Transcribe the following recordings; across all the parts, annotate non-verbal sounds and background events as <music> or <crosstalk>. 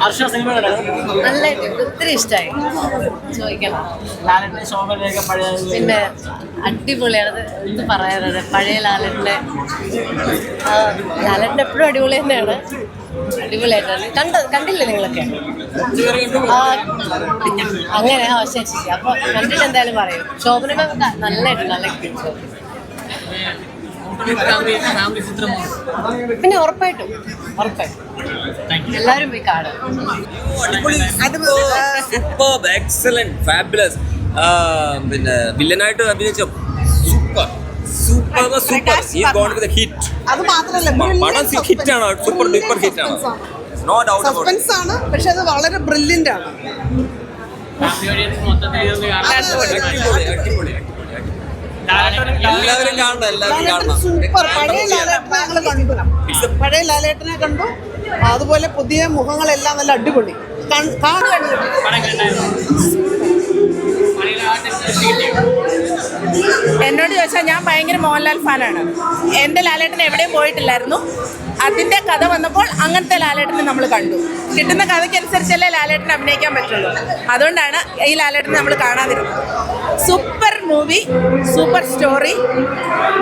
ഹർഷ നല്ലതായിട്ട് ഒത്തിരി ഇഷ്ടമായി ചോദിക്കണം. ലാലന്റെ ശോഭനയൊക്കെ പഴയ പിന്നെ അടിപൊളിയാണ്. അത് എന്ത് പറയാനാണ്? പഴയ ലാലന്റെ ലാലന്റെ എപ്പോഴും അടിപൊളി തന്നെയാണ്. അടിപൊളിയായിട്ടാണ്. കണ്ട? കണ്ടില്ലേ നിങ്ങളൊക്കെ? അങ്ങനെ ആ ശരി ശരി. അപ്പോൾ കണ്ടിട്ട് എന്തായാലും പറയും. ശോഭനയുടെ നല്ലതായിട്ട് നല്ല പിന്നെ ഉറപ്പായിട്ടും. എല്ലാരും പോയി കാണും സൂപ്പർ എക്സലന്റ് ഫാബുലസ് പിന്നെ വില്ലനായിട്ട് അഭിനയിച്ച? സൂപ്പർ സൂപ്പർ സൂപ്പർ ഈ ഗോൺ വിത്ത് ഹിറ്റ് അത് മാത്രമല്ല പടം ഹിറ്റ് ആണ്. സൂപ്പർ ഡൂപ്പർ ഹിറ്റ് ആണ് നോ ഡൗട്ട് സസ്പെൻസ് ആണ് പക്ഷെ അത് വളരെ ബ്രില്യന്റ് ആണ്. കാണാൻ അടിപൊളി. അടിപൊളി. എല്ലാവരും കാണണം എല്ലാവരും കാണണം. സൂപ്പർ. പഴയ ലാലേട്ടനെ ഞങ്ങൾ കണ്ടു. പഴയ ലാലേട്ടനെ കണ്ടു. അതുപോലെ പുതിയ മുഖങ്ങളെല്ലാം നല്ല അടിപൊളി. കൺ- എന്നോട് ചോദിച്ചാൽ ഞാൻ ഭയങ്കര മോഹൻലാൽ ഫാനാണ്. എന്റെ ലാലേട്ടൻ എവിടെയും പോയിട്ടില്ലായിരുന്നു. അതിന്റെ കഥ വന്നപ്പോൾ അങ്ങനത്തെ ലാലേട്ടനെ നമ്മൾ കണ്ടു. കിട്ടുന്ന കഥയ്ക്കനുസരിച്ചല്ലേ ലാലേട്ടനെ അഭിനയിക്കാൻ പറ്റുള്ളൂ. അതുകൊണ്ടാണ് ഈ ലാലേട്ടനെ നമ്മൾ കാണാതിരുന്നത്. Super movie super story.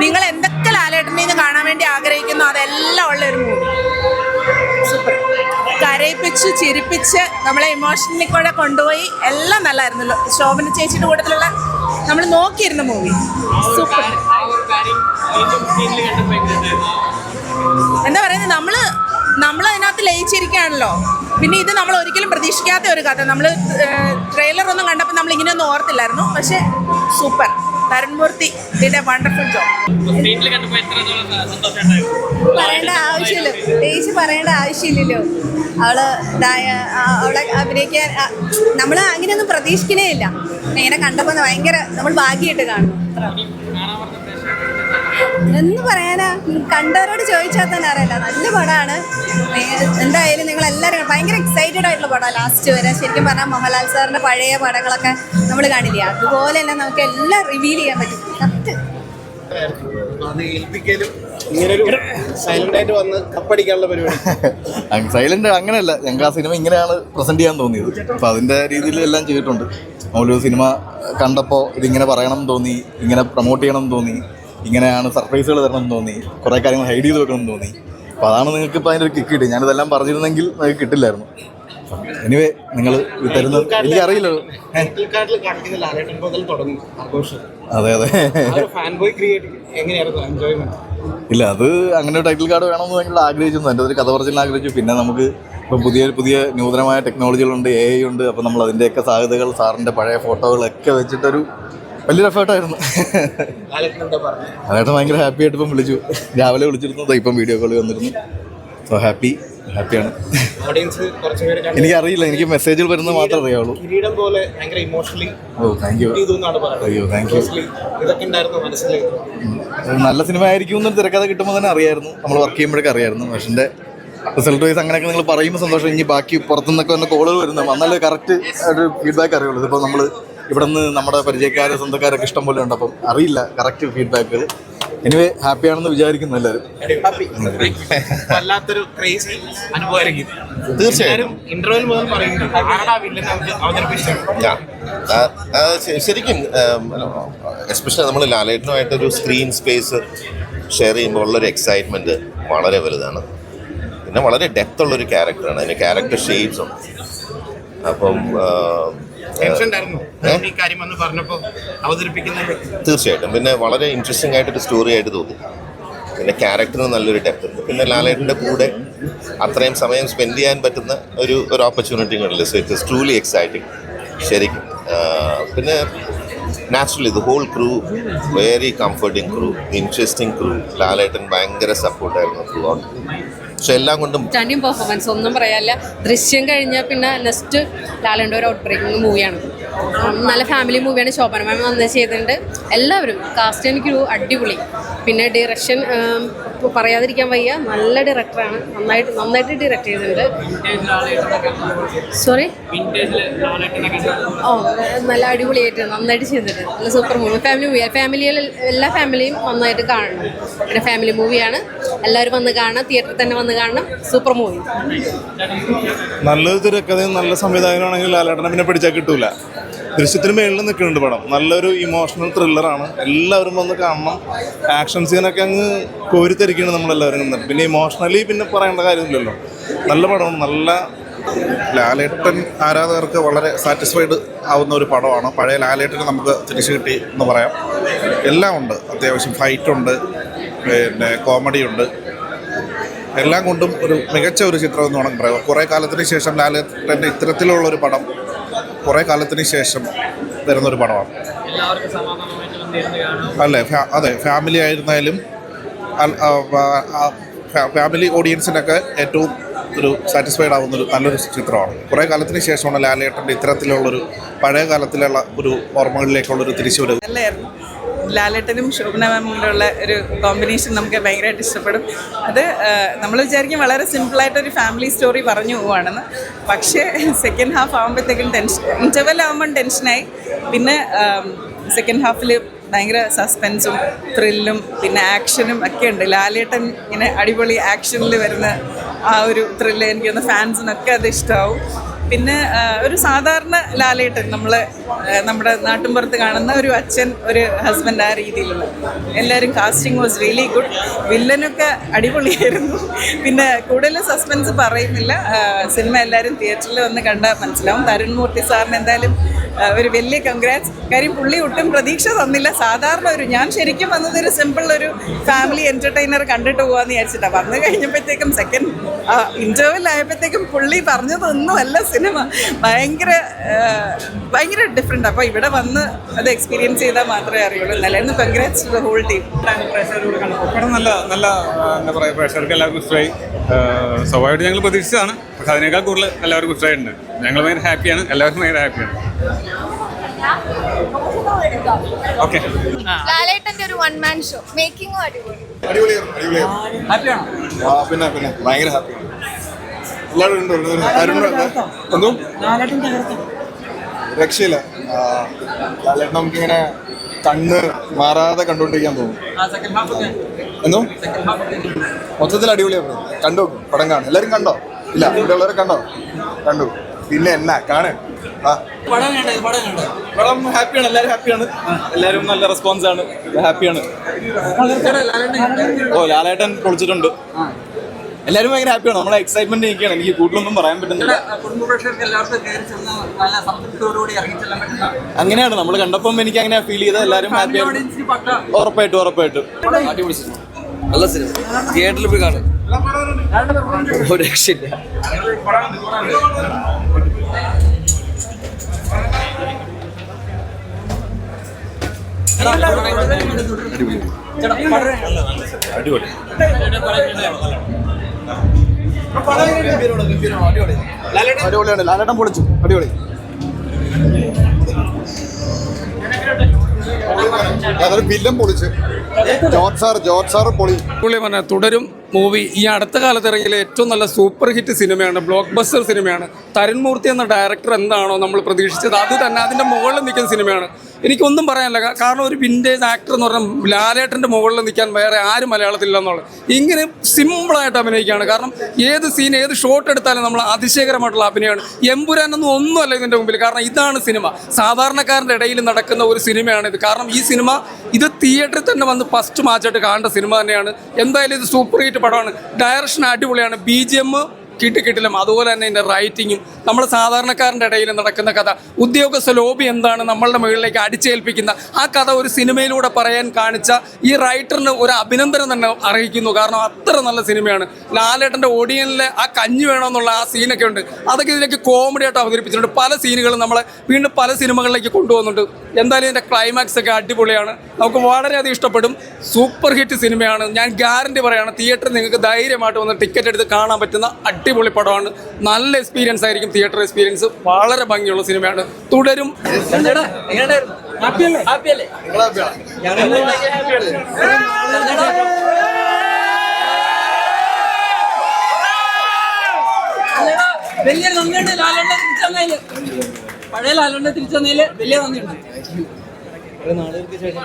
നിങ്ങൾ എന്തൊക്കെ ലാലേട്ടനെ കാണാൻ വേണ്ടി ആഗ്രഹിക്കുന്നു അതെല്ലാം ഉള്ള ഒരു മൂവി. സൂപ്പർ. കരയിപ്പിച്ച് ചിരിപ്പിച്ച് നമ്മളെ ഇമോഷനിൽ കൂടെ കൊണ്ടുപോയി എല്ലാം നല്ലായിരുന്നല്ലോ. ശോഭന ചേച്ചിയുടെ കൂട്ടത്തിലുള്ള നമ്മൾ നോക്കിയിരുന്ന മൂവി സൂപ്പർ എന്താ പറയുന്നത് നമ്മൾ നമ്മൾ അതിനകത്ത് ലയിച്ചിരിക്കുകയാണല്ലോ. പിന്നെ ഇത് നമ്മൾ ഒരിക്കലും പ്രതീക്ഷിക്കാത്ത ഒരു കഥ. നമ്മൾ ട്രെയിലർ ഒന്നും കണ്ടപ്പോൾ നമ്മൾ ഇങ്ങനെയൊന്നും ഓർത്തില്ലായിരുന്നു. പക്ഷെ സൂപ്പർ തരുൺമൂർത്തി ഇതിന്റെ വണ്ടർഫുൾ ജോബ് പറയേണ്ട ആവശ്യമില്ല. പ്രത്യേകിച്ച് പറയേണ്ട ആവശ്യമില്ലല്ലോ. അവൾ അവളെ അഭിനയിക്കാൻ നമ്മൾ അങ്ങനെയൊന്നും പ്രതീക്ഷിക്കുന്നേ ഇല്ല. ഇങ്ങനെ കണ്ടപ്പോ ഭയങ്കര നമ്മൾ ഭാഗ്യമായിട്ട് കാണുന്നു. എന്ന് പറയാനാ? കണ്ടവരോട് ചോദിച്ചാൽ തന്നെ അറിയില്ല. നല്ല പടമാണ്. എന്തായാലും നിങ്ങൾ എല്ലാവരും ഭയങ്കര എക്സൈറ്റഡ് ആയിട്ടുള്ള പടമാണ് ലാസ്റ്റ് വരെ. ശരിക്കും പറഞ്ഞാൽ മോഹൻലാൽ സാറിന്റെ പഴയ പടങ്ങളൊക്കെ നമ്മൾ കാണില്ല അതുപോലെ തന്നെ നമുക്ക് എല്ലാം റിവീൽ ചെയ്യാൻ പറ്റും. കറക്റ്റ് അത് ഏൽപ്പിക്കലും ഇങ്ങനൊരു സൈലന്റ് ആയിട്ട് വന്ന് കപ്പടിക്കാനുള്ള പരിപാടി. സൈലന്റ് അങ്ങനെയല്ല. ഞങ്ങൾക്ക് ആ സിനിമ ഇങ്ങനെയാണ് പ്രസന്റ് ചെയ്യാൻ തോന്നിയത്. അപ്പൊ അതിന്റെ രീതിയിൽ എല്ലാം ചെയ്തിട്ടുണ്ട്. നമ്മളൊരു സിനിമ കണ്ടപ്പോൾ ഇതിങ്ങനെ പറയണം തോന്നി ഇങ്ങനെ പ്രൊമോട്ട് ചെയ്യണം തോന്നി. ഇങ്ങനെയാണ് സർപ്രൈസുകൾ തരണം എന്ന് തോന്നി. കുറേ കാര്യങ്ങൾ ഹൈഡ് ചെയ്ത് വെക്കണം എന്ന് തോന്നി. അപ്പോൾ അതാണ് നിങ്ങൾക്ക് ഇപ്പോൾ അതിന്റെ ഒരു കിക്ക് കിട്ടി ഞാനിതെല്ലാം പറഞ്ഞിരുന്നെങ്കിൽ നിങ്ങൾക്ക് കിട്ടില്ലായിരുന്നു. എനിവേ നിങ്ങൾ തരുന്നത് എനിക്കറിയില്ല അതെ അതെ. ഇല്ല അത് അങ്ങനെ ഒരു ടൈറ്റിൽ കാർഡ് വേണമെന്ന് ഭയങ്കര ആഗ്രഹിച്ചു എന്റെ ഒരു കഥ പറച്ചിൽ ആഗ്രഹിച്ചു. പിന്നെ നമുക്ക് ഇപ്പം പുതിയ പുതിയ നൂതനമായ ടെക്നോളജികളുണ്ട് എ ഐ ഉണ്ട്. അപ്പോൾ നമ്മൾ അതിന്റെയൊക്കെ സാധ്യതകൾ സാറിന്റെ പഴയ ഫോട്ടോകളൊക്കെ വെച്ചിട്ടൊരു വലിയൊരു എഫേർട്ടായിരുന്നു അതായത് ഭയങ്കര ഹാപ്പി ആയിട്ട് ഇപ്പം വിളിച്ചു. രാവിലെ വിളിച്ചിരുന്നു ഇപ്പം വീഡിയോ കോൾ വന്നിരുന്നു. സോ ഹാപ്പി ഹാപ്പിയാണ് എനിക്കറിയില്ല എനിക്ക് മെസ്സേജുകൾ വരുന്നത് മാത്രമേ അറിയാവുള്ളൂ. കിരീടം പോലെ ഭയങ്കര ഇമോഷണലി ഓ താങ്ക് യു അയ്യോ താങ്ക് യു ഇതൊക്കെ ഉണ്ടായിരുന്നു മനസ്സിൽ നല്ല സിനിമ ആയിരിക്കും എന്നൊരു തിരക്കഥ കിട്ടുമ്പോൾ തന്നെ അറിയായിരുന്നു. നമ്മൾ വർക്ക് ചെയ്യുമ്പോഴൊക്കെ അറിയായിരുന്നു. പക്ഷേ റിസൾട്ട് വൈസ് അങ്ങനെയൊക്കെ നിങ്ങൾ പറയുമ്പോൾ സന്തോഷം. ഇനി ബാക്കി പുറത്തുനിന്നൊക്കെ വന്ന കോളുകൾ വരുന്നത് എന്നാലേ കറക്റ്റ് ഒരു ഫീഡ്ബാക്ക് അറിയുള്ളൂ. ഇതിപ്പോൾ നമ്മൾ ഇവിടെ നിന്ന് നമ്മുടെ പരിചയക്കാരെ സ്വന്തക്കാരൊക്കെ ഇഷ്ടം പോലെ ഉണ്ട്. അപ്പം അറിയില്ല കറക്റ്റ് ഫീഡ്ബാക്കുകൾ എനിവേ ഹാപ്പിയാണെന്ന് വിചാരിക്കുന്നു എല്ലാവരും. വല്ലാത്തൊരു ക്രേസി അനുഭവമായിരിക്കും. തീർച്ചയായും മുതൽ പറയുന്നു ശരിക്കും എസ്പെഷ്യലി നമ്മൾ ലാലേട്ടനുമായിട്ടൊരു സ്ക്രീൻ സ്പേസ് ഷെയർ ചെയ്യുമ്പോൾ ഉള്ളൊരു എക്സൈറ്റ്മെന്റ് വളരെ വലുതാണ്. പിന്നെ വളരെ ഡെപ്ത് ഉള്ളൊരു ക്യാരക്ടറാണ് അതിന് ക്യാരക്ടർ ഷെയ്ഡ്സ് ഉണ്ട്. അപ്പം തീർച്ചയായിട്ടും. പിന്നെ വളരെ ഇൻട്രസ്റ്റിംഗ് ആയിട്ടൊരു സ്റ്റോറി ആയിട്ട് തോന്നി. പിന്നെ ക്യാരക്ടറിന് നല്ലൊരു ഡെപ്ത് ഉണ്ട്. പിന്നെ ലാലേട്ടന്റെ കൂടെ അത്രയും സമയം സ്പെൻഡ് ചെയ്യാൻ പറ്റുന്ന ഒരു ഒരു ഓപ്പർച്യൂണിറ്റി ഉണ്ടല്ലോ. സോ ഇറ്റ്സ് ട്രൂലി എക്സൈറ്റിംഗ് ശരിക്കും. പിന്നെ naturally the whole crew very comforting crew interesting crew Lalettan ഭയങ്കര സപ്പോർട്ടായിരുന്നു ത്രൂ ഔട്ട് പക്ഷെ എല്ലാം കൊണ്ടും സ്റ്റാൻഡിങ് പെർഫോമൻസ് ഒന്നും പറയാനില്ല. ദൃശ്യം കഴിഞ്ഞാൽ പിന്നെ നെക്സ്റ്റ് ലാലന്റെ ഒരു ഔട്ട് ബ്രേക്കിംഗ് മൂവിയാണ് നല്ല ഫാമിലി മൂവിയാണ് ശോഭന മാം വന്ന് ചെയ്തിട്ടുണ്ട്. എല്ലാവരും കാസ്റ്റ് എനിക്ക് ക്രൂ അടിപൊളി. പിന്നെ ഡിറക്ഷൻ പറയാതിരിക്കാൻ വയ്യ. നല്ല ഡയറക്ടറാണ് നന്നായിട്ട് നന്നായിട്ട് ഡയറക്റ്റ് ചെയ്തിട്ടുണ്ട്. സോറി ഓ നല്ല അടിപൊളിയായിട്ട് നന്നായിട്ട് ചെയ്തിട്ടുണ്ട്. നല്ല സൂപ്പർ മൂവി ഫാമിലി മൂവി ഫാമിലിയിൽ എല്ലാ ഫാമിലിയും നന്നായിട്ട് കാണണം. പിന്നെ ഫാമിലി മൂവിയാണ് എല്ലാവരും വന്ന് കാണണം. തിയേറ്ററിൽ തന്നെ വന്ന് കാണണം. സൂപ്പർ മൂവി നല്ലൊരു തിരക്കഥയും നല്ല സംവിധായകനാണെങ്കിൽ ലാലേട്ടനെ പിന്നെ പിടിച്ചാൽ കിട്ടൂല. ദൃശ്യത്തിന് മേളിൽ നിൽക്കുന്നുണ്ട് പടം. നല്ലൊരു ഇമോഷണൽ ത്രില്ലറാണ് എല്ലാവരും വന്ന് കാണണം. ആക്ഷൻ സീനൊക്കെ അങ്ങ് കോരിത്തരിക്കുന്നത് നമ്മളെല്ലാവരും കണ്ടത് പിന്നെ ഇമോഷണലി പിന്നെ പറയേണ്ട കാര്യമില്ലല്ലോ. നല്ല പടമാണ്. നല്ല ലാലേട്ടൻ ആരാധകർക്ക് വളരെ സാറ്റിസ്ഫൈഡ് ആവുന്ന ഒരു പടമാണ്. പഴയ ലാലേട്ടനെ നമുക്ക് തിരിച്ചു കിട്ടി എന്ന് പറയാം. എല്ലാം ഉണ്ട്. അത്യാവശ്യം ഫൈറ്റ് ഉണ്ട്. പിന്നെ കോമഡി ഉണ്ട്. എല്ലാം കൊണ്ടും ഒരു മികച്ച ഒരു ചിത്രം എന്ന് വേണമെങ്കിൽ പറയാം. കുറേ കാലത്തിന് ശേഷം ലാലേട്ടന്റെ ഇത്തരത്തിലുള്ള ഒരു പടം കുറേ കാലത്തിന് ശേഷം വരുന്നൊരു പടമാണ്. എല്ലാവർക്കും സമാധാനമായിട്ട് വന്നിരുന്ന് കാണാം. അല്ലേ? അതെ ഫാമിലി ആയിരുന്നാലും ഫാമിലി ഓഡിയൻസിനൊക്കെ ഏറ്റവും ഒരു സാറ്റിസ്ഫൈഡ് ആവുന്നൊരു നല്ലൊരു ചിത്രമാണ്. കുറേ കാലത്തിന് ശേഷമാണ് ലാലേട്ടന്റെ ഇത്തരത്തിലുള്ളൊരു പഴയ കാലത്തിലുള്ള ഒരു ഓർമ്മകളിലേക്കുള്ളൊരു തിരിച്ചുവരവ്. നല്ലായിരുന്നു. ലാലേട്ടനും ശോഭന മാമും കൂടെയുള്ള ഒരു കോമ്പിനേഷൻ നമുക്ക് ഭയങ്കരമായിട്ട് ഇഷ്ടപ്പെടും. അത് നമ്മൾ വിചാരിക്കും വളരെ സിമ്പിളായിട്ടൊരു ഫാമിലി സ്റ്റോറി പറഞ്ഞു പോവാണെന്ന്. പക്ഷേ സെക്കൻഡ് ഹാഫ് ആകുമ്പോഴത്തേക്കും ടെൻഷൻ ഇന്റർവെൽ ആകുമ്പം ടെൻഷനായി പിന്നെ സെക്കൻഡ് ഹാഫിൽ ഭയങ്കര സസ്പെൻസും ത്രില്ലും പിന്നെ ആക്ഷനും ഒക്കെ ഉണ്ട്. ലാലേട്ടൻ ഇങ്ങനെ അടിപൊളി ആക്ഷനിൽ വരുന്ന ആ ഒരു ത്രില്ല് എനിക്ക് തോന്നുന്നു ഫാൻസിനൊക്കെ അത് ഇഷ്ടമാവും പിന്നെ ഒരു സാധാരണ ലാലേട്ടൻ നമ്മൾ നമ്മുടെ നാട്ടിൻപുറത്ത് കാണുന്ന ഒരു അച്ഛൻ ഒരു ഹസ്ബൻഡ് ആ രീതിയിലുള്ള. എല്ലാവരും കാസ്റ്റിംഗ് വാസ് റിയലി ഗുഡ് വില്ലനൊക്കെ അടിപൊളിയായിരുന്നു. പിന്നെ കൂടുതൽ സസ്പെൻസ് പറയുന്നില്ല. സിനിമ എല്ലാവരും തിയേറ്ററിൽ വന്ന് കണ്ടാൽ മനസ്സിലാവും. തരുൺ മൂർത്തി സാറിന് എന്തായാലും ഒരു വലിയ കൺഗ്രാറ്റ്സ് കാര്യം പുള്ളി ഒട്ടും പ്രതീക്ഷ തന്നില്ല. സാധാരണ ഒരു ഞാൻ ശരിക്കും വന്നത് ഒരു സിമ്പിൾ ഒരു ഫാമിലി എന്റർടൈനർ കണ്ടിട്ട് പോകാമെന്ന് വിചാരിച്ചിട്ടാണ് വന്നു കഴിഞ്ഞപ്പോഴത്തേക്കും സെക്കൻഡ് ഇന്റർവ്യൂവിൽ ആയപ്പോഴത്തേക്കും പുള്ളി പറഞ്ഞതൊന്നുമല്ല സിനിമ ഭയങ്കര ഭയങ്കര ഡിഫറെന്റ് അപ്പോൾ ഇവിടെ വന്ന് അത് എക്സ്പീരിയൻസ് ചെയ്താൽ മാത്രമേ അറിയുള്ളൂ. നല്ലായിരുന്നു congrats to the whole team പടം നല്ല നല്ല എന്താ പറയുക പ്രേക്ഷകർക്ക് എല്ലാവർക്കും ഇഷ്ടമായി സ്വാഭാവികമായിട്ട് ഞങ്ങൾ പ്രതീക്ഷിച്ചതാണ്. പക്ഷെ അതിനേക്കാൾ കൂടുതൽ എല്ലാവർക്കും ഇഷ്ടമായിട്ടുണ്ട് ഞങ്ങൾ ഭയങ്കര ഹാപ്പിയാണ്. എല്ലാവർക്കും ഭയങ്കര ഹാപ്പിയാണ്. ഓക്കെ ലാലേട്ടന്റെ ഒരു വൺ മാൻ ഷോ മേക്കിംഗും അടിപൊളി. അടിപൊളിയായിരുന്നു അടിപൊളിയായിരുന്നു. ആ, പിന്നെ പിന്നെ. ഭയങ്കര ഹാപ്പിയാണ്. എല്ലാവരും ഉണ്ട്. എന്തോ? രക്ഷയില്ല. ലാലേട്ടൻ നമുക്കിങ്ങനെ കണ്ണ് മാറാതെ കണ്ടുകൊണ്ടിരിക്കാൻ തോന്നും. എന്തോ? മൊത്തത്തിൽ അടിപൊളിയാണ് കണ്ടു പടം കാണും എല്ലാവരും കണ്ടോ? ഇല്ല ഇവിടെ ഉള്ളവരെ കണ്ടോ? കണ്ടു. പിന്നെ എന്നാ കാണേ. ആ. പടം ഹാപ്പിയാണ് എല്ലാവരും ഹാപ്പിയാണ്. എല്ലാവരും നല്ല റെസ്പോൺസ് ആണ്. ഹാപ്പിയാണ്. ഓ ലാലേട്ടൻ പൊളിച്ചിട്ടുണ്ട്. എല്ലാവരും ഭയങ്കര ഹാപ്പിയാണ്. നമ്മളെ എക്സൈറ്റ്മെന്റ് നിൽക്കുകയാണ് എനിക്ക് കൂടുതലൊന്നും പറയാൻ പറ്റുന്നില്ല. അങ്ങനെയാണ്. നമ്മൾ കണ്ടപ്പം എനിക്ക് അങ്ങനെ ഫീൽ ചെയ്ത എല്ലാവരും ഹാപ്പിയാണ് ഉറപ്പായിട്ടും ഉറപ്പായിട്ടും. അടിപൊളി സിനിമ നല്ല സിനിമ തിയേറ്ററിൽ പോയി കാണും. അടിപൊളി അടിപൊളിയാണ് ലാലേട്ടൻ പൊളിച്ചു അടിപൊളി അതൊരു ബില്ലും പൊളിച്ച് ജോർജ് തുടരും മൂവി. ഈ അടുത്ത കാലത്ത് ഇറങ്ങിയ ഏറ്റവും നല്ല സൂപ്പർ ഹിറ്റ് സിനിമയാണ് ബ്ലോക്ക് ബസ്റ്റർ സിനിമയാണ് തരുൺമൂർത്തി എന്ന ഡയറക്ടർ എന്താണോ നമ്മൾ പ്രതീക്ഷിച്ചത് അത് തന്നെ അതിന്റെ മുകളിൽ നിൽക്കുന്ന സിനിമയാണ്. എനിക്കൊന്നും പറയാനില്ല. കാരണം ഒരു വിന്റേജ് ആക്ടർ എന്ന് പറഞ്ഞാൽ ലാലേട്ടന്റെ മുകളിൽ നിൽക്കാൻ വേറെ ആരും മലയാളത്തിലില്ലെന്നുള്ളത്. ഇങ്ങനെ സിമ്പിളായിട്ട് അഭിനയിക്കുകയാണ്. കാരണം ഏത് സീൻ ഏത് ഷോട്ട് എടുത്താലും നമ്മൾ അതിശയകരമായിട്ടുള്ള അഭിനയമാണ്. എമ്പുരാനൊന്നും ഒന്നുമല്ല ഇതിന്റെ മുമ്പിൽ. കാരണം ഇതാണ് സിനിമ. സാധാരണക്കാരന്റെ ഇടയിൽ നടക്കുന്ന ഒരു സിനിമയാണ് ഇത് കാരണം ഈ സിനിമ ഇത് തിയേറ്ററിൽ തന്നെ വന്ന് ഫസ്റ്റ് മാച്ചായിട്ട് കാണേണ്ട സിനിമ തന്നെയാണ്. എന്തായാലും ഇത് സൂപ്പർ ഹിറ്റ് പടമാണ്. ഡയറക്ഷൻ അടിപൊളിയാണ്. ബി ജി എം കിട്ടി കിട്ടിലും അതുപോലെ തന്നെ ഇതിന്റെ റൈറ്റിങ്ങും നമ്മൾ സാധാരണക്കാരന്റെ ഇടയിൽ നടക്കുന്ന കഥ. ഉദ്യോഗസ്ഥ ലോബി എന്താണ്? നമ്മളുടെ മുകളിലേക്ക് അടിച്ചേൽപ്പിക്കുന്ന ആ കഥ ഒരു സിനിമയിലൂടെ പറയാൻ കാണിച്ച ഈ റൈറ്ററിന് ഒരു അഭിനന്ദനം തന്നെ അറിയിക്കുന്നു കാരണം അത്ര നല്ല സിനിമയാണ്. ലാലേട്ടന്റെ ഓഡിയനിലെ ആ കഞ്ഞി വേണമെന്നുള്ള ആ സീനൊക്കെ ഉണ്ട്. അതൊക്കെ ഇതിലേക്ക് കോമഡി ആയിട്ട് അവതരിപ്പിച്ചിട്ടുണ്ട്. പല സീനുകളും നമ്മളെ വീണ്ടും പല സിനിമകളിലേക്ക് കൊണ്ടുപോകുന്നുണ്ട്. എന്തായാലും ഇതിന്റെ ക്ലൈമാക്സ് ഒക്കെ അടിപൊളിയാണ്. നമുക്ക് വളരെയധികം ഇഷ്ടപ്പെടും. സൂപ്പർ ഹിറ്റ് സിനിമയാണ്. ഞാൻ ഗ്യാരണ്ടി പറയാണ് തിയേറ്ററിൽ നിങ്ങൾക്ക് ധൈര്യമായിട്ട് വന്ന് ടിക്കറ്റ് എടുത്ത് കാണാൻ പറ്റുന്ന അടിപൊളി പടമാണ്. നല്ല എക്സ്പീരിയൻസ് ആയിരിക്കും തിയേറ്റർ എക്സ്പീരിയൻസ് വളരെ ഭംഗിയുള്ള സിനിമയാണ് തുടരും. വലിയ നന്ദിയുണ്ട് ലാലോണ്ടെ തിരിച്ചെന്നതിൽ പഴയ ലാലോണ്ടെ തിരിച്ചെന്നതിൽ വലിയ നന്ദിയുണ്ട്. നാളുകൾക്ക് ശേഷം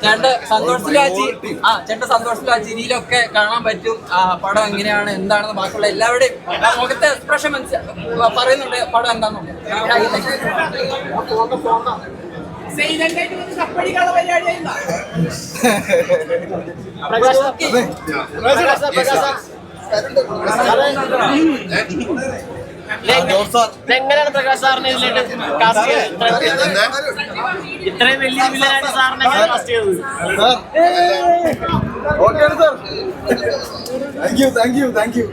ചേട്ടന്റെ സന്തോഷത്തിലും ആ ചി- ആ ചേട്ടന്റെ സന്തോഷത്തിലും ആ ചിരിയിലൊക്കെ കാണാൻ പറ്റും. ആ പടം എങ്ങനെയാണ് എന്താണെന്ന് ബാക്കിയുള്ള എല്ലാവരുടെയും ആ മുഖത്തെ എക്സ്പ്രഷൻ മനസ്സിൽ പറയുന്നുണ്ട്. പടം എന്താണെന്നുണ്ട് എങ്ങനെയാണ് പ്രകാശ് സാറിനെ ഇതിലേക്ക് കാസ്റ്റ് ചെയ്തത് ഇത്രയും വലിയ വില്ലനായിട്ട് സാറിനെ കാസ്റ്റ് ചെയ്തത്. ഓക്കെയാണ് sir. Thank you thank you thank you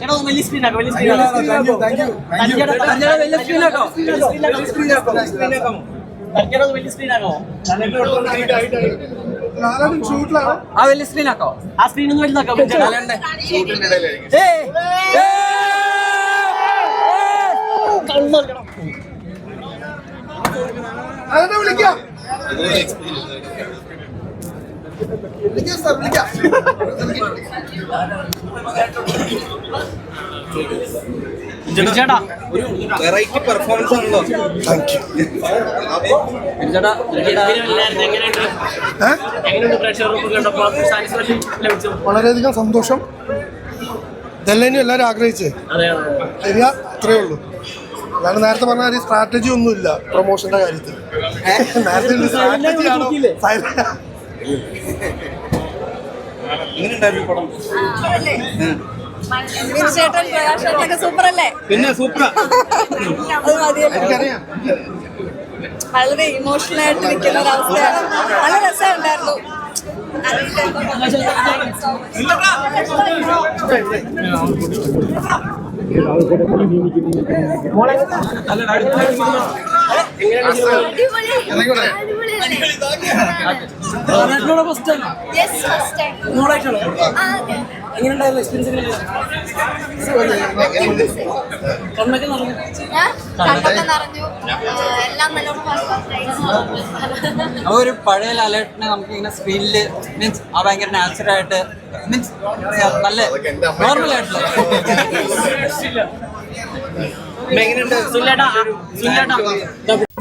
ചേട്ടാ വലിയ സ്ക്രീനാക്കോ വലിയ സ്ക്രീനാക്കോ ചേട്ടാ വലിയ സ്ക്രീനാട്ടോ ചേട്ടാ വലിയ സ്ക്രീനാക്കോ ആ വലിയ സ്ക്രീനാക്കോ ആ സ്ക്രീൻ ഒന്ന് വലുതാക്കാം ലാലോണ്ടെ ചേട്ടാ വെറൈറ്റി പെർഫോമൻസ് ആണല്ലോ. ചേട്ടാ വളരെയധികം സന്തോഷം. ഇതെല്ലാം എല്ലാവരും ആഗ്രഹിച്ചേ? ശരിയാ അത്രേ ഉള്ളൂ. അതാണ് നേരത്തെ പറഞ്ഞ ഒരു സ്ട്രാറ്റജി ഒന്നുമില്ല പ്രൊമോഷന്റെ കാര്യത്തിൽ. നേരത്തെ സ്ട്രാറ്റജി ആണോ ചേട്ടൻ പ്രകാശ് സൂപ്പർ അല്ലേ പിന്നെ സൂപ്പർ വളരെ ഇമോഷണൽ ആയിട്ട് നിൽക്കുന്ന ഒരു അവസ്ഥയാണ്. നല്ല രസമുണ്ടായിരുന്നു. എല്ലാം ആ ഒരു പഴയ ലാലേട്ടനെ നമുക്ക് ഇങ്ങനെ സ്ക്രീനിൽ മീൻസ് ആ ഭയങ്കര നാച്ചുറൽ ആയിട്ട് മീൻസ് നല്ല നോർമൽ ആയിട്ടുള്ള <laughs> സുല്ലേട്ടാ സുല്ലേട്ടാ